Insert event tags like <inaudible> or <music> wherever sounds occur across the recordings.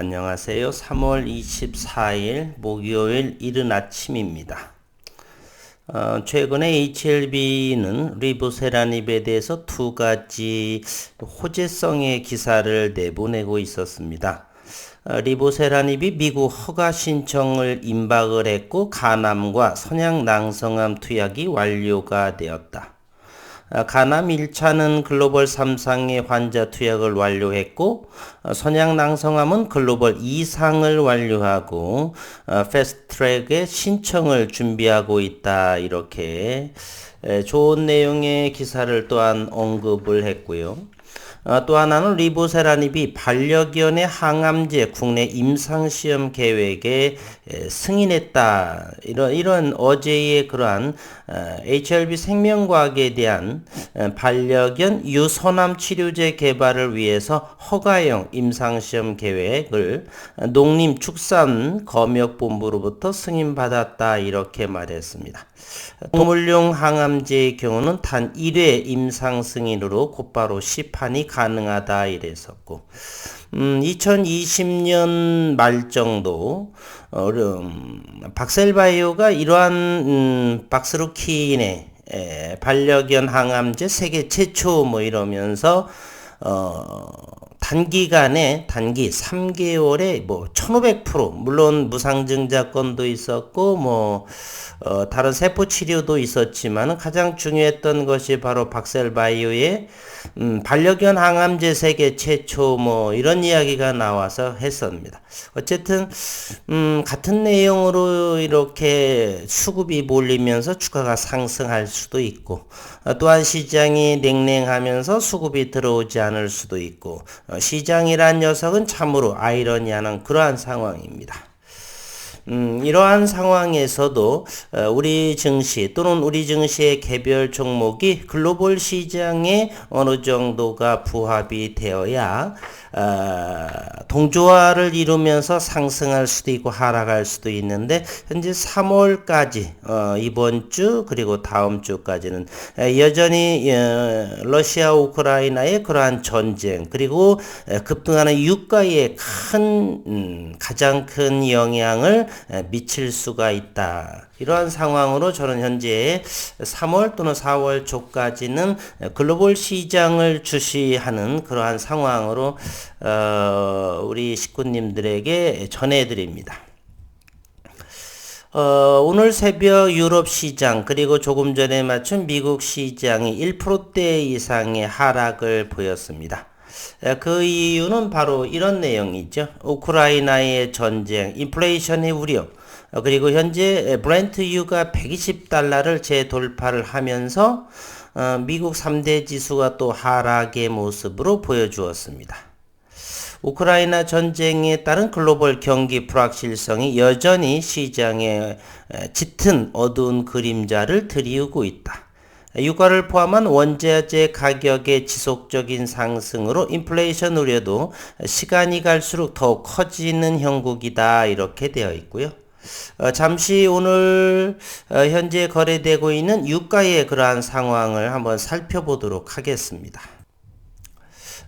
안녕하세요. 3월 24일 목요일 이른 아침입니다. 어, 최근에 HLB는 리보세라닙에 대해서 두 가지 호재성의 기사를 내보내고 있었습니다. 어, 리보세라닙이 미국 허가 신청을 임박을 했고 간암과 선양 낭성암 투약이 완료가 되었다. 아, 가남 1차는 글로벌 3상의 환자 투약을 완료했고 어, 선양 낭성암은 글로벌 2상을 완료하고 어, 패스트트랙의 신청을 준비하고 있다 이렇게 좋은 내용의 기사를 또한 언급을 했고요. 어, 또 하나는 리보세라닙이 반려견의 항암제 국내 임상시험 계획에 에, 승인했다. 이런, 이런 어제의 그러한 어, HLB 생명과학에 대한 어, 반려견 유선암 치료제 개발을 위해서 허가형 임상시험 계획을 농림축산검역본부로부터 승인받았다. 이렇게 말했습니다. 동물용 항암제의 경우는 단 1회 임상 승인으로 곧바로 시판이 가능하다 이랬었고 음, 2020년 말 정도 어, 음, 박셀바이오가 이러한 음, 박스루킨의 에, 반려견 항암제 세계 최초 뭐 이러면서 어, 단기간에 단기 3개월에 뭐 1500% 물론 무상증자권도 있었고 뭐 어, 다른 세포 치료도 있었지만 가장 중요했던 것이 바로 박셀바이오의 음, 반려견 항암제 세계 최초 뭐 이런 이야기가 나와서 했습니다. 어쨌든 음, 같은 내용으로 이렇게 수급이 몰리면서 주가가 상승할 수도 있고 어, 또한 시장이 냉랭하면서 수급이 들어오지 않을 수도 있고 어, 시장이란 녀석은 참으로 아이러니한 그러한 상황입니다. 음, 이러한 상황에서도 어, 우리 증시 또는 우리 증시의 개별 종목이 글로벌 시장에 어느 정도가 부합이 되어야 어, 동조화를 이루면서 상승할 수도 있고 하락할 수도 있는데 현재 3월까지 어, 이번 주 그리고 다음 주까지는 여전히 어, 러시아 우크라이나의 그러한 전쟁 그리고 급등하는 유가의 큰 음, 가장 큰 영향을 미칠 수가 있다. 이러한 상황으로 저는 현재 3월 또는 4월 초까지는 글로벌 시장을 주시하는 그러한 상황으로 어, 우리 식구님들에게 전해드립니다. 어, 오늘 새벽 유럽 시장 그리고 조금 전에 맞춘 미국 시장이 1%대 이상의 하락을 보였습니다. 그 이유는 바로 이런 내용이죠. 우크라이나의 전쟁, 인플레이션의 우려, 어, 그리고 현재 브렌트 유가 120달러를 재돌파를 하면서 어, 미국 3대 지수가 또 하락의 모습으로 보여주었습니다. 우크라이나 전쟁에 따른 글로벌 경기 불확실성이 여전히 시장에 짙은 어두운 그림자를 드리우고 있다. 유가를 포함한 원자재 가격의 지속적인 상승으로 인플레이션 우려도 시간이 갈수록 더 커지는 형국이다 이렇게 되어 있고요. 어, 잠시 오늘 어, 현재 거래되고 있는 유가의 그러한 상황을 한번 살펴보도록 하겠습니다.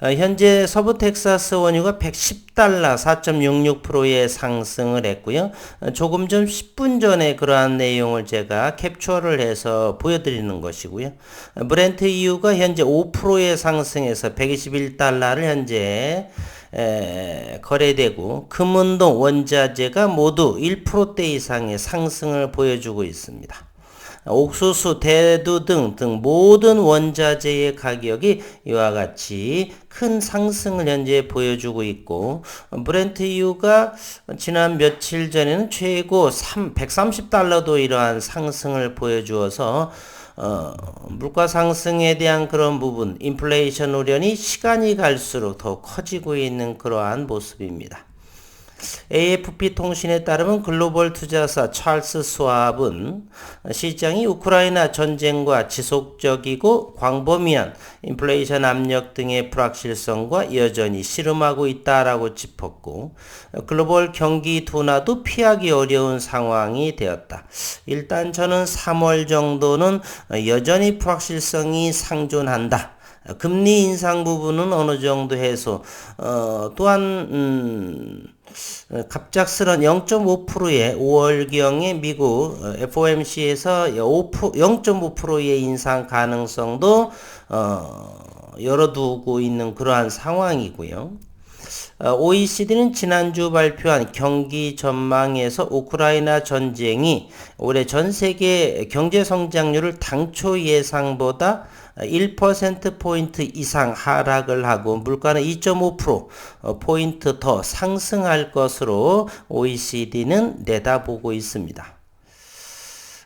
어, 현재 서부 텍사스 원유가 110달러 4.66%의 상승을 했고요. 어, 조금 전 10분 전에 그러한 내용을 제가 캡처를 해서 보여드리는 것이고요. 어, 브렌트 이유가 현재 5%의 상승해서 121달러를 현재 에, 거래되고 금운동 원자재가 모두 1%대 이상의 상승을 보여주고 있습니다. 옥수수, 대두 등, 등 모든 원자재의 가격이 이와 같이 큰 상승을 현재 보여주고 있고 브렌트 이유가 지난 며칠 전에는 최고 3, 130달러도 이러한 상승을 보여주어서 어, 물가 상승에 대한 그런 부분, 인플레이션 우려이 시간이 갈수록 더 커지고 있는 그러한 모습입니다. AFP 통신에 따르면 글로벌 투자사 찰스 스왑은 시장이 우크라이나 전쟁과 지속적이고 광범위한 인플레이션 압력 등의 불확실성과 여전히 씨름하고 있다라고 짚었고 글로벌 경기 둔화도 피하기 어려운 상황이 되었다. 일단 저는 3월 정도는 여전히 불확실성이 상존한다. 금리 인상 부분은 어느 정도 해소. 어, 또한 음, 갑작스런 0.5%의 5월경에 미국 FOMC에서 0.5%의 인상 가능성도 어, 열어두고 있는 그러한 상황이고요. OECD는 지난주 발표한 경기 전망에서 우크라이나 전쟁이 올해 전 세계 경제 성장률을 당초 예상보다 1%포인트 이상 하락을 하고 물가는 2.5%포인트 더 상승할 것으로 OECD는 내다보고 있습니다.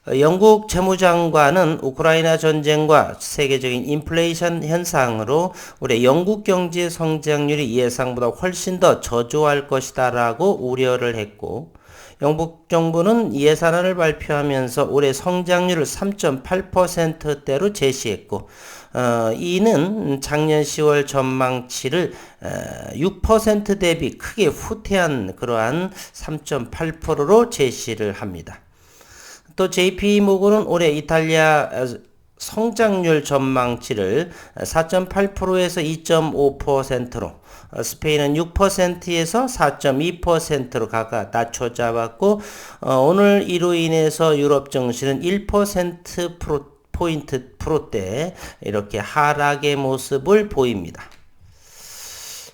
영국 재무장관은 우크라이나 전쟁과 세계적인 인플레이션 현상으로 올해 영국 경제 성장률이 예상보다 훨씬 더 저조할 것이다라고 우려를 했고 영국 정부는 예산안을 발표하면서 올해 성장률을 3.8%대로 제시했고 어, 이는 작년 10월 전망치를 어, 6% 대비 크게 후퇴한 그러한 3.8%로 제시를 합니다. 또 JP 모건은 올해 이탈리아 성장률 전망치를 4.8%에서 2.5%로 스페인은 6%에서 4.2%로 각각 낮춰 잡았고 어, 오늘 이로 인해서 유럽 증시는 1% 프로, 포인트 프로대 이렇게 하락의 모습을 보입니다.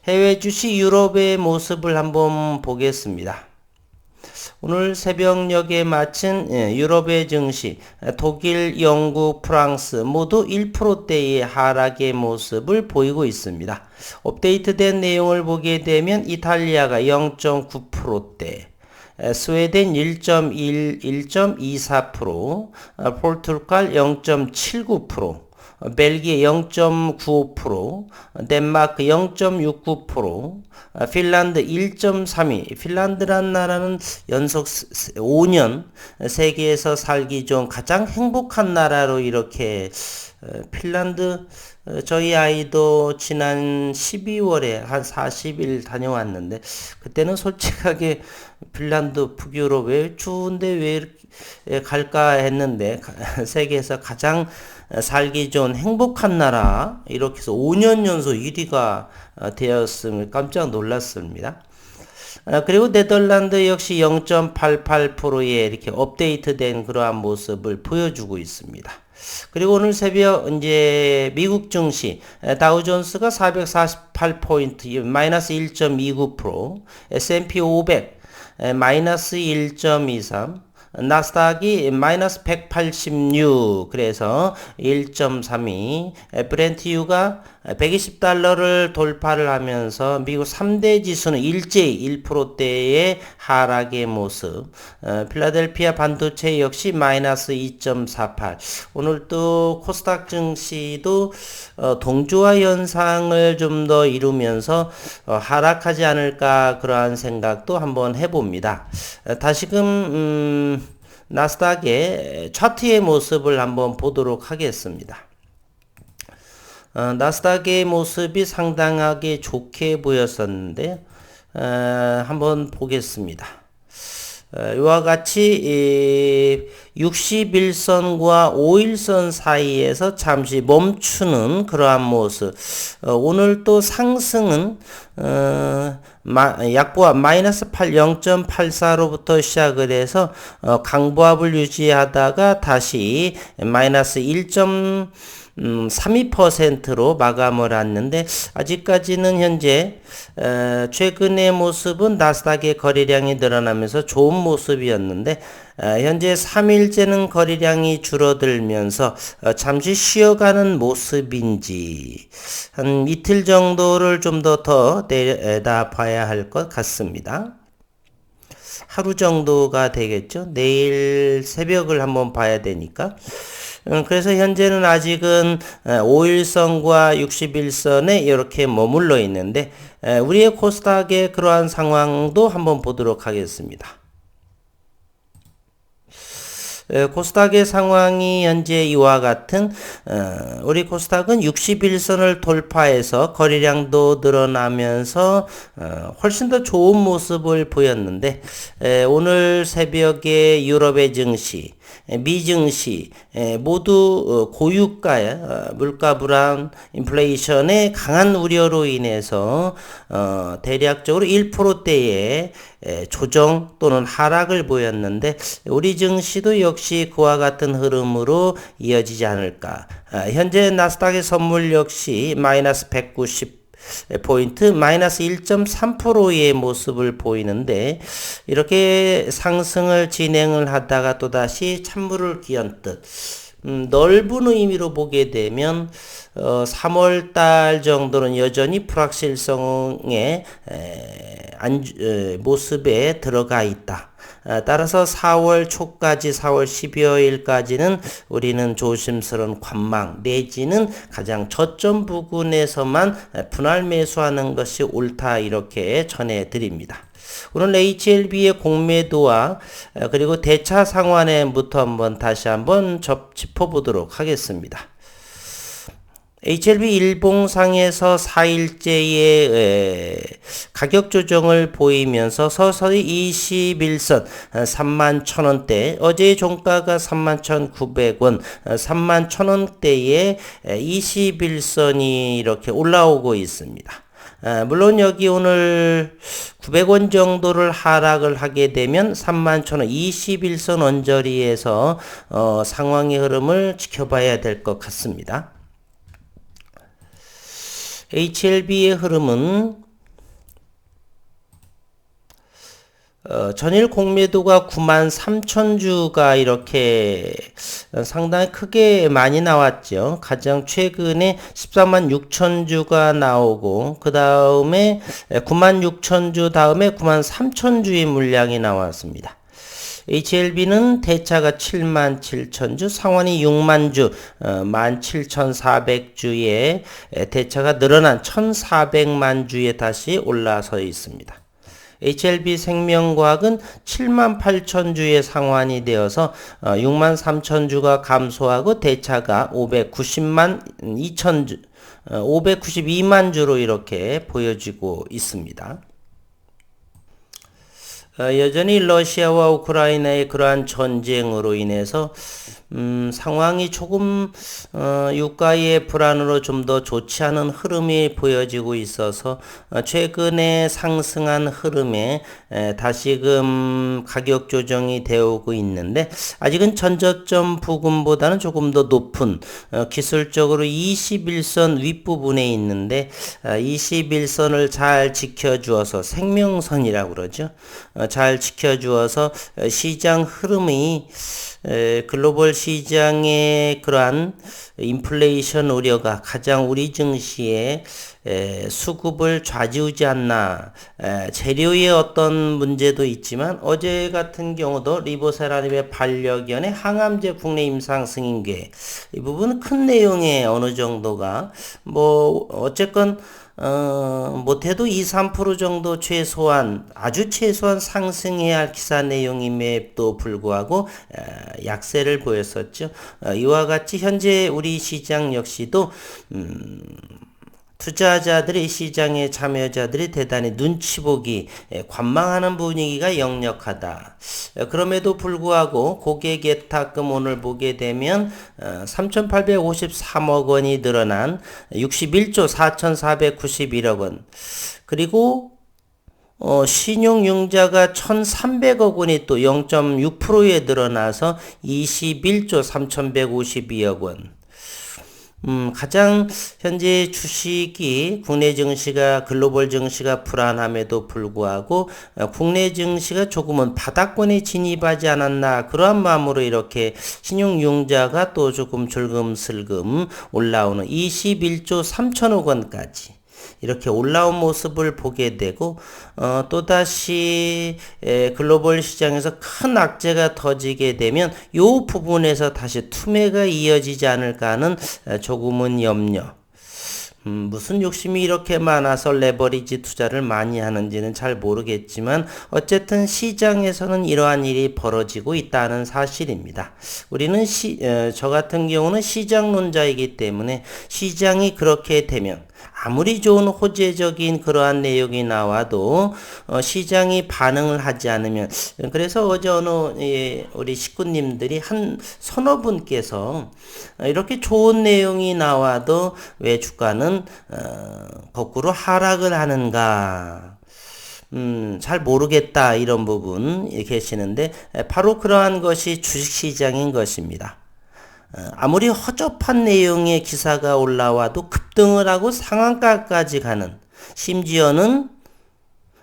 해외 주식 유럽의 모습을 한번 보겠습니다. 오늘 새벽녘에 마친 예, 유럽의 증시, 독일, 영국, 프랑스 모두 1%대의 하락의 모습을 보이고 있습니다. 업데이트된 내용을 보게 되면 이탈리아가 0.9%대, 스웨덴 1.1, 1.24%, 포르투갈 0.79%, 벨기에 0.95%, 덴마크 0.69%, 핀란드 1.32. 핀란드란 나라는 연속 5년 세계에서 살기 좋은 가장 행복한 나라로 이렇게 핀란드 저희 아이도 지난 12월에 한 40일 다녀왔는데 그때는 솔직하게 핀란드 북유럽 왜 추운데 왜 갈까 했는데 <laughs> 세계에서 가장 살기 좋은 행복한 나라 이렇게 해서 5년 연속 1위가 어, 되었음을 깜짝 놀랐습니다. 어, 그리고 네덜란드 역시 0.88%의 이렇게 업데이트된 그러한 모습을 보여주고 있습니다. 그리고 오늘 새벽 이제 미국 증시 다우존스가 448포인트 마이너스 1.29% S&P 500 마이너스 1.23 나스닥이 마이너스 186 그래서 1.32 브렌트유가 120달러를 돌파를 하면서 미국 3대 지수는 일제히 1%대의 하락의 모습. 어, 필라델피아 반도체 역시 마이너스 2.48 오늘 또 코스닥 증시도 어, 동조화 현상을 좀 더 이루면서 어, 하락하지 않을까 그러한 생각도 한번 해봅니다. 어, 다시금 음, 나스닥의 차트의 모습을 한번 보도록 하겠습니다. 어, 나스닥의 모습이 상당하게 좋게 보였었는데 어, 한번 보겠습니다. 어, 이와 같이 61선과 5일선 사이에서 잠시 멈추는 그러한 모습. 어, 오늘 또 상승은 어, 약보합 마이너스 8 0.84로부터 시작을 해서 어, 강보합을 유지하다가 다시 마이너스 1. 음, 32%로 마감을 했는데 아직까지는 현재 어, 최근의 모습은 나스닥의 거래량이 늘어나면서 좋은 모습이었는데 어, 현재 3일째는 거래량이 줄어들면서 어, 잠시 쉬어가는 모습인지 한 이틀 정도를 좀 더 더 내다 봐야 할 것 같습니다. 하루 정도가 되겠죠. 내일 새벽을 한번 봐야 되니까. 음, 그래서 현재는 아직은 5일선과 61선에 이렇게 머물러 있는데 우리의 코스닥의 그러한 상황도 한번 보도록 하겠습니다. 코스닥의 상황이 현재 이와 같은 어, 우리 코스닥은 61선을 돌파해서 거래량도 늘어나면서 어, 훨씬 더 좋은 모습을 보였는데 오늘 새벽에 유럽의 증시 미증시 모두 어, 고유가 어, 물가 불안 인플레이션의 강한 우려로 인해서 어, 대략적으로 1%대의 조정 또는 하락을 보였는데 우리 증시도 역시 그와 같은 흐름으로 이어지지 않을까. 아, 현재 나스닥의 선물 역시 마이너스 190 포인트 마이너스 1.3%의 모습을 보이는데 이렇게 상승을 진행을 하다가 또다시 찬물을 기언듯 음, 넓은 의미로 보게 되면 어, 3월 달 정도는 여전히 불확실성의 에, 안, 에, 모습에 들어가 있다. 아, 따라서 4월 초까지 4월 12일까지는 우리는 조심스러운 관망 내지는 가장 저점 부근에서만 분할 매수하는 것이 옳다 이렇게 전해 드립니다. 오늘 HLB의 공매도와 그리고 대차 상환에부터 한번 다시 한번 접 짚어보도록 하겠습니다. HLB 일봉상에서 4일째의 가격 조정을 보이면서 서서히 21선 3만 1천원대 어제의 종가가 3만 1,900원 3만 1천원대에 21선이 이렇게 올라오고 있습니다. 물론 여기 오늘 900원 정도를 하락을 하게 되면 3만 1천원 21선 언저리에서 어, 상황의 흐름을 지켜봐야 될 것 같습니다. HLB의 흐름은 어, 전일 공매도가 9만 3천 주가 이렇게 상당히 크게 많이 나왔죠. 가장 최근에 14만 6천 주가 나오고 그 다음에 9만 6천 주 다음에 9만 3천 주의 물량이 나왔습니다. HLB는 대차가 7만 7천 주, 상원이 6만 주, 어, 17,400주에 대차가 늘어난 1,400만 주에 다시 올라서 있습니다. HLB 생명과학은 7만 8천 주의 상환이 되어서 6만 어, 3천 주가 감소하고 대차가 590만 2천 주, 592만 어, 주로 이렇게 보여지고 있습니다. 어, 여전히 러시아와 우크라이나의 그러한 전쟁으로 인해서 음, 상황이 조금 어, 유가의 불안으로 좀 더 좋지 않은 흐름이 보여지고 있어서 어, 최근에 상승한 흐름에 에, 다시금 가격 조정이 되어오고 있는데 아직은 전저점 부근보다는 조금 더 높은 어, 기술적으로 21선 윗부분에 있는데 어, 21선을 잘 지켜주어서 생명선이라고 그러죠. 어, 잘 지켜주어서 어, 시장 흐름이 글로벌 시장의 그러한 인플레이션 우려가 가장 우리 증시에 수급을 좌지우지 않나 재료의 어떤 문제도 있지만 어제 같은 경우도 리보세라님의 반려견의 항암제 국내 임상 승인계. 이 부분 큰 내용의 어느 정도가 뭐 어쨌건 어, 못해도 2, 3% 정도 최소한, 아주 최소한 상승해야 할 기사 내용임에도 불구하고, 어, 약세를 보였었죠. 어, 이와 같이 현재 우리 시장 역시도, 음, 투자자들이 시장의 참여자들이 대단히 눈치 보기 관망하는 분위기가 역력하다. 그럼에도 불구하고 고객 예탁금 오늘 보게 되면 3,853억 어, 원이 늘어난 61조 4,491억 원. 그리고 어, 신용융자가 1,300억 원이 또 0.6%에 늘어나서 21조 3,152억 원. 음, 가장 현재 주식이 국내 증시가 글로벌 증시가 불안함에도 불구하고 어, 국내 증시가 조금은 바닥권에 진입하지 않았나 그러한 마음으로 이렇게 신용융자가 또 조금 슬금슬금 올라오는 21조 3천억 원까지 이렇게 올라온 모습을 보게 되고 어, 또다시 에, 글로벌 시장에서 큰 악재가 터지게 되면 이 부분에서 다시 투매가 이어지지 않을까 하는 조금은 염려. 음, 무슨 욕심이 이렇게 많아서 레버리지 투자를 많이 하는지는 잘 모르겠지만 어쨌든 시장에서는 이러한 일이 벌어지고 있다는 사실입니다. 우리는 시, 어, 저 같은 경우는 시장론자이기 때문에 시장이 그렇게 되면 아무리 좋은 호재적인 그러한 내용이 나와도 어, 시장이 반응을 하지 않으면 그래서 어제 어느 예, 우리 식구님들이 한 서너 분께서 이렇게 좋은 내용이 나와도 왜 주가는 어, 거꾸로 하락을 하는가 음, 잘 모르겠다 이런 부분 계시는데 바로 그러한 것이 주식시장인 것입니다. 어, 아무리 허접한 내용의 기사가 올라와도 급등을 하고 상한가까지 가는 심지어는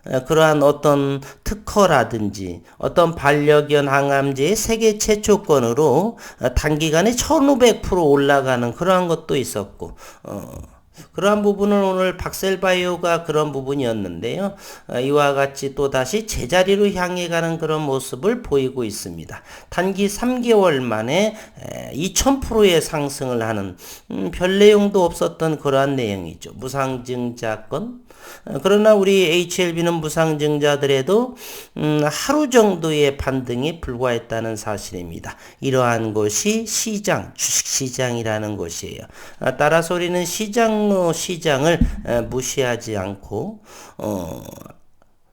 어, 그러한 어떤 특허라든지 어떤 반려견 항암제의 세계 최초권으로 어, 단기간에 1500% 올라가는 그러한 것도 있었고 어, 그러한 부분은 오늘 박셀바이오가 그런 부분이었는데요. 어, 이와 같이 또 다시 제자리로 향해 가는 그런 모습을 보이고 있습니다. 단기 3개월 만에 2000%의 상승을 하는 음, 별 내용도 없었던 그러한 내용이죠. 무상증자권. 어, 그러나 우리 HLB는 무상증자들에도 음, 하루 정도의 반등이 불과했다는 사실입니다. 이러한 것이 시장, 주식시장이라는 것이에요. 아, 따라서 우리는 시장 시장을 무시하지 않고 어,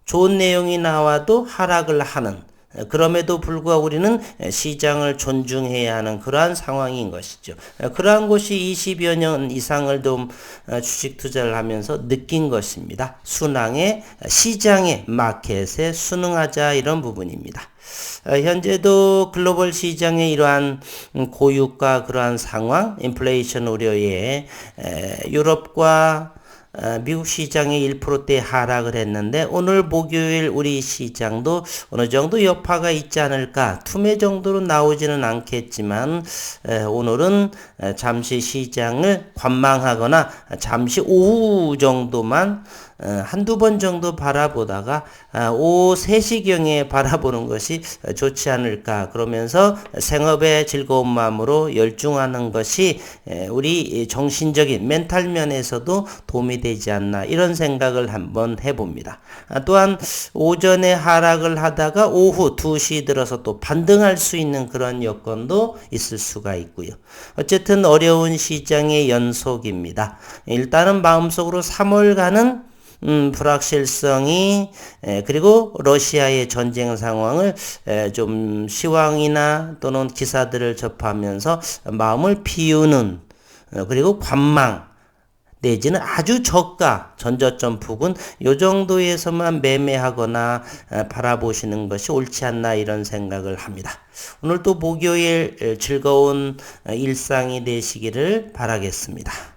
좋은 내용이 나와도 하락을 하는 그럼에도 불구하고 우리는 시장을 존중해야 하는 그러한 상황인 것이죠. 그러한 것이 20여 년 이상을 좀 주식 투자를 하면서 느낀 것입니다. 순항에 시장에 마켓에 순응하자 이런 부분입니다. 현재도 글로벌 시장의 이러한 고유가 그러한 상황, 인플레이션 우려에 유럽과 어, 미국 시장이 1%대 하락을 했는데 오늘 목요일 우리 시장도 어느 정도 여파가 있지 않을까? 투매 정도로 나오지는 않겠지만 오늘은 잠시 시장을 관망하거나 잠시 오후 정도만 어, 한두 번 정도 바라보다가 아, 오후 3시경에 <laughs> 바라보는 것이 좋지 않을까 그러면서 생업의 즐거운 마음으로 열중하는 것이 우리 정신적인 멘탈 면에서도 도움이 되지 않나 이런 생각을 한번 해봅니다. 아, 또한 오전에 하락을 하다가 오후 2시 들어서 또 반등할 수 있는 그런 여건도 있을 수가 있고요. 어쨌든 어려운 시장의 연속입니다. 일단은 마음속으로 3월가는 음, 불확실성이 에, 그리고 러시아의 전쟁 상황을 에, 좀 시황이나 또는 기사들을 접하면서 마음을 비우는 어, 그리고 관망 내지는 아주 저가 전저점 부근 요 정도에서만 매매하거나 바라보시는 것이 옳지 않나 이런 생각을 합니다. 오늘도 목요일 즐거운 어, 일상이 되시기를 바라겠습니다.